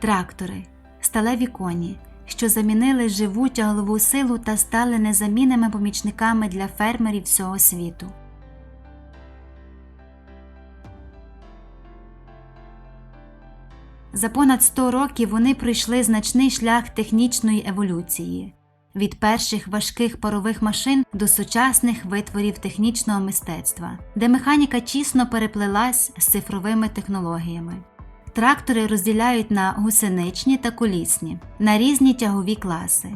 Трактори, сталеві коні, що замінили живу тяглову силу та стали незамінними помічниками для фермерів всього світу. За понад 100 років вони пройшли значний шлях технічної еволюції від перших важких парових машин до сучасних витворів технічного мистецтва, де механіка тісно переплелась з цифровими технологіями. Трактори розділяють на гусеничні та колісні, на різні тягові класи.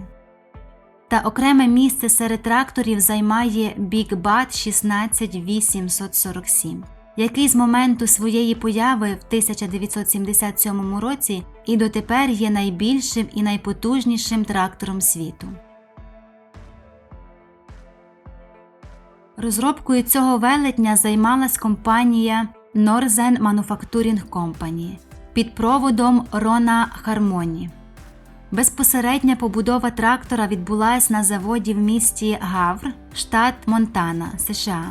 Та окреме місце серед тракторів займає Bat 16847, який з моменту своєї появи в 1977 році і дотепер є найбільшим і найпотужнішим трактором світу. Розробкою цього велетня займалась компанія Northern Manufacturing Company під проводом Рона Хармоні. Безпосередня побудова трактора відбулась на заводі в місті Гавр, штат Монтана, США.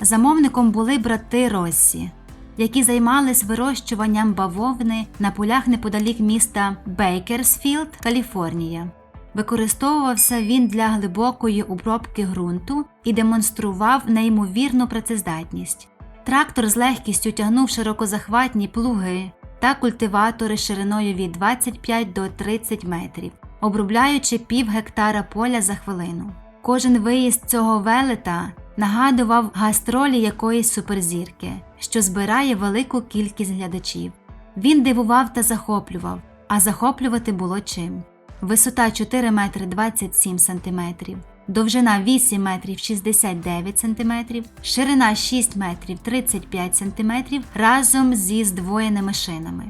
Замовником були брати Россі, які займались вирощуванням бавовни на полях неподалік міста Бейкерсфілд, Каліфорнія. Використовувався він для глибокої обробки ґрунту і демонстрував неймовірну працездатність. Трактор з легкістю тягнув широкозахватні плуги та культиватори шириною від 25 до 30 метрів, обробляючи пів гектара поля за хвилину. Кожен виїзд цього велета нагадував гастролі якоїсь суперзірки, що збирає велику кількість глядачів. Він дивував та захоплював, а захоплювати було чим. Висота 4 метри 27 сантиметрів, довжина 8 метрів 69 сантиметрів, ширина 6 метрів 35 сантиметрів разом зі здвоєними шинами.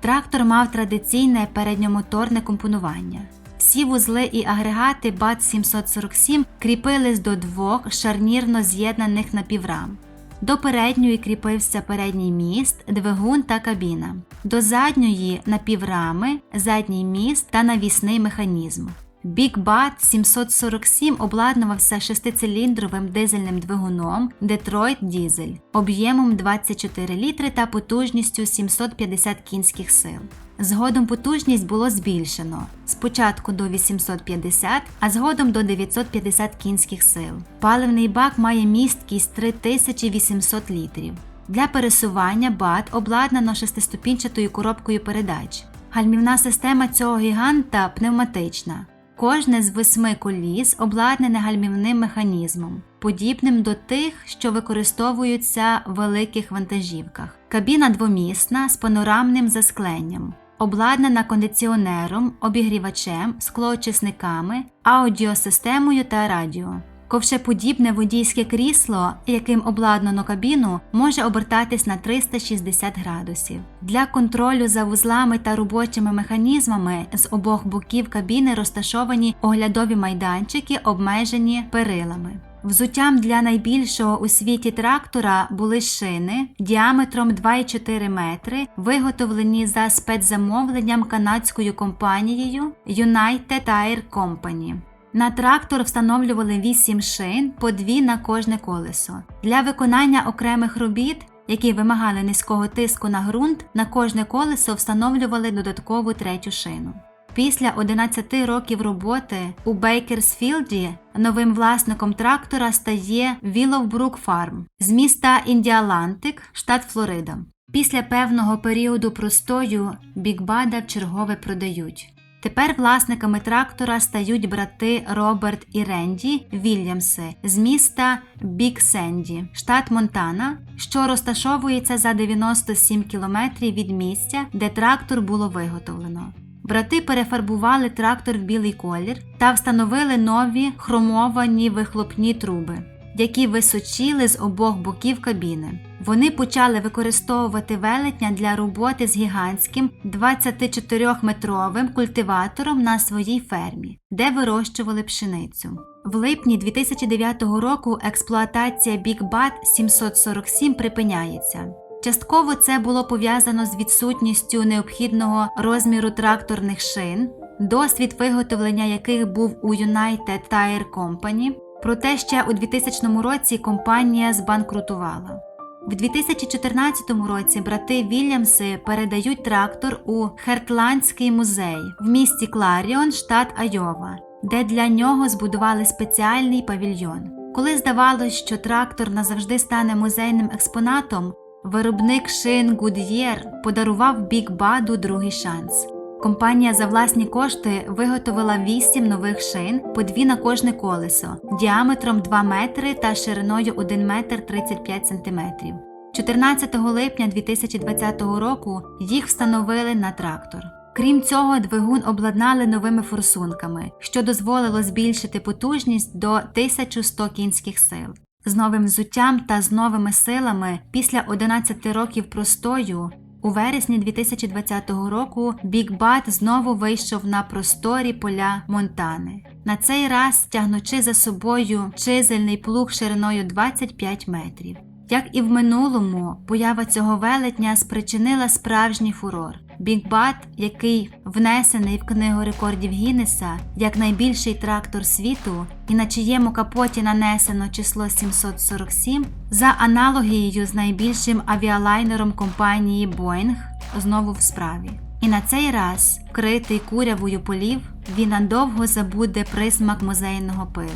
Трактор мав традиційне передньомоторне компонування. Всі вузли і агрегати БАТ 747 кріпились до двох шарнірно з'єднаних напіврам. До передньої кріпився передній міст, двигун та кабіна. До задньої напіврами, задній міст та навісний механізм. BigBat 747 обладнувався шестициліндровим дизельним двигуном Detroit Diesel об'ємом 24 літри та потужністю 750 кінських сил. Згодом потужність було збільшено спочатку до 850, а згодом до 950 кінських сил. Паливний бак має місткість 3800 літрів. Для пересування БАТ обладнано шестиступінчатою коробкою передач. Гальмівна система цього гіганта пневматична. Кожне з восьми коліс обладнане гальмівним механізмом, подібним до тих, що використовуються в великих вантажівках. Кабіна двомісна з панорамним заскленням, обладнана кондиціонером, обігрівачем, склоочисниками, аудіосистемою та радіо. Ковшеподібне водійське крісло, яким обладнано кабіну, може обертатись на 360 градусів. Для контролю за вузлами та робочими механізмами з обох боків кабіни розташовані оглядові майданчики, обмежені перилами. Взуттям для найбільшого у світі трактора були шини діаметром 2,4 метри, виготовлені за спецзамовленням канадською компанією United Tire Company. На трактор встановлювали 8 шин по 2 на кожне колесо. Для виконання окремих робіт, які вимагали низького тиску на ґрунт, на кожне колесо встановлювали додаткову третю шину. Після 11 років роботи у Бейкерсфілді новим власником трактора стає Willowbrook Farm з міста Індіалантик, штат Флорида. Після певного періоду простою Бікбада вчергове продають. Тепер власниками трактора стають брати Роберт і Ренді Вільямси з міста Бік Сенді, штат Монтана, що розташовується за 97 кілометрів від місця, де трактор було виготовлено. Брати перефарбували трактор в білий колір та встановили нові хромовані вихлопні труби, які височіли з обох боків кабіни. Вони почали використовувати велетня для роботи з гігантським 24-метровим культиватором на своїй фермі, де вирощували пшеницю. В липні 2009 року експлуатація BigBat 747 припиняється. Частково це було пов'язано з відсутністю необхідного розміру тракторних шин, досвід виготовлення яких був у United Tire Company, проте ще у 2000 році компанія збанкрутувала. В 2014 році брати Вільямси передають трактор у Хертландський музей в місті Кларіон, штат Айова, де для нього збудували спеціальний павільйон. Коли здавалось, що трактор назавжди стане музейним експонатом, виробник шин Goodyear подарував Бік Баду другий шанс. Компанія за власні кошти виготовила 8 нових шин, по дві на кожне колесо, діаметром 2 метри та шириною 1 метр 35 сантиметрів. 14 липня 2020 року їх встановили на трактор. Крім цього, двигун обладнали новими форсунками, що дозволило збільшити потужність до 1100 кінських сил. З новим взуттям та з новими силами після 11 років простою у вересні 2020 року Бік Бат знову вийшов на просторі поля Монтани. На цей раз тягнучи за собою чизельний плуг шириною 25 метрів. Як і в минулому, поява цього велетня спричинила справжній фурор. Бік Бат, який внесений в книгу рекордів Гіннеса як найбільший трактор світу, і на чиєму капоті нанесено число 747, за аналогією з найбільшим авіалайнером компанії Boeing, знову в справі. І на цей раз, вкритий курявою полів, він надовго забуде присмак музейного пилу.